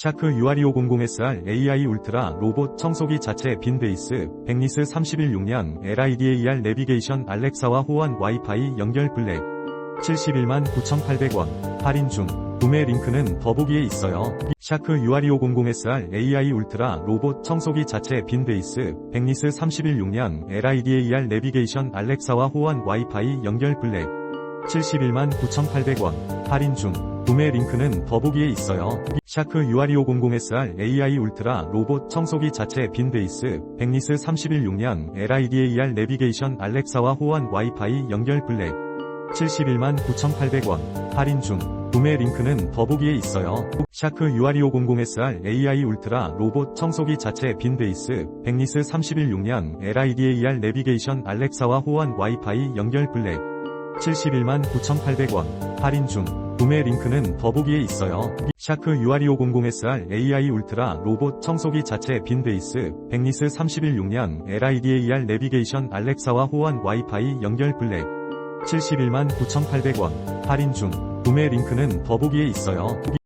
샤크 UR2500SR AI 울트라 로봇 청소기 자체 빈 베이스, 백리스 31 용량, LIDAR 내비게이션 알렉사와 호환 와이파이 연결 블랙. 71만 9,800원. 할인 중. 구매 링크는 더보기에 있어요. 샤크 UR2500SR AI 울트라 로봇 청소기 자체 빈 베이스, 백리스 31 용량, LIDAR 내비게이션 알렉사와 호환 와이파이 연결 블랙. 71만 9,800원. 할인 중. 구매 링크는 더보기에 있어요. 샤크 UR2500SR AI 울트라 로봇 청소기 자체 빈 베이스, 백리스 31 용량, LIDAR 내비게이션 알렉사와 호환 와이파이 연결 블랙. 71만 9,800원. 할인 중. 구매 링크는 더보기에 있어요. 샤크 UR2500SR AI 울트라 로봇 청소기 자체 빈 베이스, 백리스 31 용량, LIDAR 내비게이션 알렉사와 호환 와이파이 연결 블랙. 71만 9,800원. 할인 중. 구매 링크는 더보기에 있어요. 샤크 UR2500SR AI 울트라 로봇 청소기 자체 빈 베이스, 백리스 31 용량, LIDAR 내비게이션 알렉사와 호환 와이파이 연결 블랙. 71만 9,800원. 할인 중. 구매 링크는 더보기에 있어요.